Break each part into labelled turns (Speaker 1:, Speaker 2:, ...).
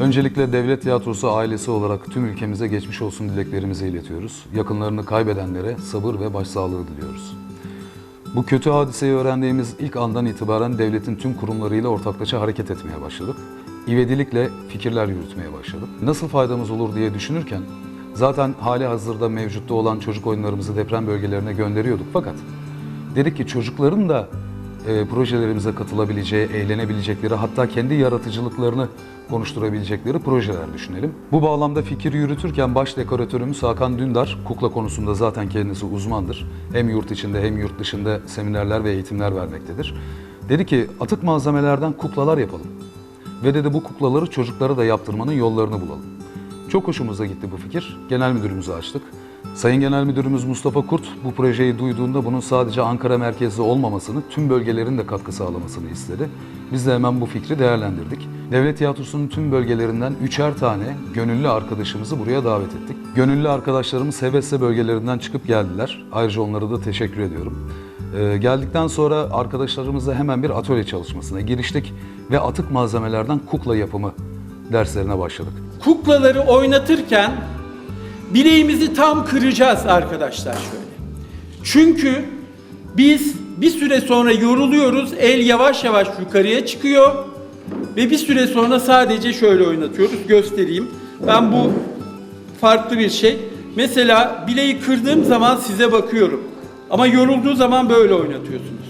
Speaker 1: Öncelikle Devlet Tiyatrosu ailesi olarak tüm ülkemize geçmiş olsun dileklerimizi iletiyoruz. Yakınlarını kaybedenlere sabır ve başsağlığı diliyoruz. Bu kötü hadiseyi öğrendiğimiz ilk andan itibaren devletin tüm kurumlarıyla ortaklaşa hareket etmeye başladık. İvedilikle fikirler yürütmeye başladık. Nasıl faydamız olur diye düşünürken zaten hali hazırda mevcutta olan çocuk oyunlarımızı deprem bölgelerine gönderiyorduk. Fakat dedik ki çocukların da e, projelerimize katılabileceği, eğlenebilecekleri hatta kendi yaratıcılıklarını konuşturabilecekleri projeler düşünelim. Bu bağlamda fikir yürütürken baş dekoratörümüz Hakan Dündar, kukla konusunda zaten kendisi uzmandır. Hem yurt içinde hem yurt dışında seminerler ve eğitimler vermektedir. Dedi ki atık malzemelerden kuklalar yapalım. Ve dedi bu kuklaları çocuklara da yaptırmanın yollarını bulalım. Çok hoşumuza gitti bu fikir. Genel müdürümüzü açtık. Sayın Genel Müdürümüz Mustafa Kurt bu projeyi duyduğunda bunun sadece Ankara merkezli olmamasını, tüm bölgelerin de katkı sağlamasını istedi. Biz de hemen bu fikri değerlendirdik. Devlet Tiyatrosu'nun tüm bölgelerinden üçer tane gönüllü arkadaşımızı buraya davet ettik. Gönüllü arkadaşlarımız hevesle bölgelerinden çıkıp geldiler. Ayrıca onlara da teşekkür ediyorum. Ee, geldikten sonra arkadaşlarımızla hemen bir atölye çalışmasına giriştik ve atık malzemelerden kukla yapımı derslerine başladık.
Speaker 2: kuklaları oynatırken bileğimizi tam kıracağız arkadaşlar şöyle. Çünkü biz bir süre sonra yoruluyoruz, el yavaş yavaş yukarıya çıkıyor ve bir süre sonra sadece şöyle oynatıyoruz. Göstereyim. Ben bu farklı bir şey. Mesela bileği kırdığım zaman size bakıyorum. Ama yorulduğu zaman böyle oynatıyorsunuz.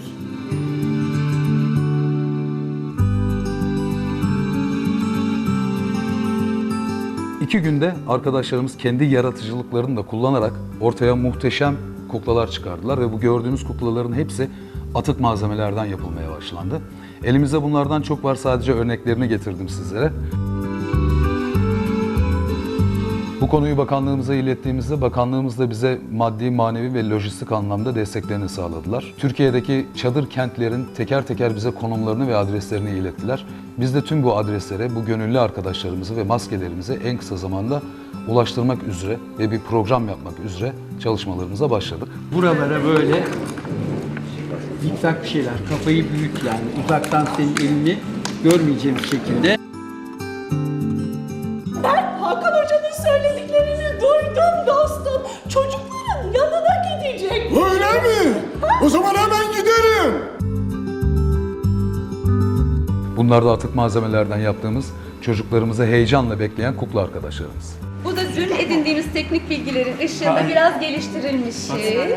Speaker 1: İki günde arkadaşlarımız kendi yaratıcılıklarını da kullanarak ortaya muhteşem kuklalar çıkardılar ve bu gördüğünüz kuklaların hepsi atık malzemelerden yapılmaya başlandı. Elimizde bunlardan çok var sadece örneklerini getirdim sizlere. Bu konuyu bakanlığımıza ilettiğimizde bakanlığımız da bize maddi, manevi ve lojistik anlamda desteklerini sağladılar. Türkiye'deki çadır kentlerin teker teker bize konumlarını ve adreslerini ilettiler. Biz de tüm bu adreslere bu gönüllü arkadaşlarımızı ve maskelerimizi en kısa zamanda ulaştırmak üzere ve bir program yapmak üzere çalışmalarımıza başladık.
Speaker 2: Buralara böyle zikzak bir şeyler, kafayı büyük yani uzaktan senin elini görmeyeceğimiz şekilde.
Speaker 1: Bunlar da atık malzemelerden yaptığımız çocuklarımızı heyecanla bekleyen kukla arkadaşlarımız.
Speaker 3: Bu da dün edindiğimiz teknik bilgilerin ışığında biraz geliştirilmişi.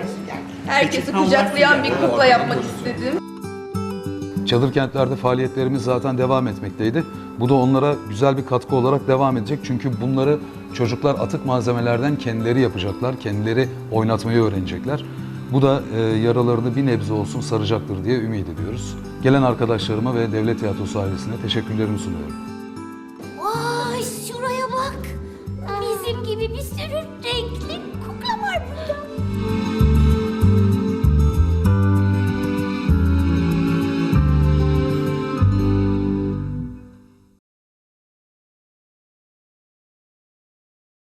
Speaker 3: Herkesi kucaklayan bir kukla yapmak istedim.
Speaker 1: Çadır kentlerde faaliyetlerimiz zaten devam etmekteydi. Bu da onlara güzel bir katkı olarak devam edecek. Çünkü bunları çocuklar atık malzemelerden kendileri yapacaklar, kendileri oynatmayı öğrenecekler. Bu da e, yaralarını bir nebze olsun saracaktır diye ümit ediyoruz. Gelen arkadaşlarıma ve Devlet Tiyatrosu ailesine teşekkürlerimi sunuyorum.
Speaker 4: Vay şuraya bak. Bizim gibi bir sürü renkli kukla var burada.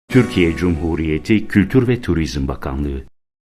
Speaker 5: Türkiye Cumhuriyeti Kültür ve Turizm Bakanlığı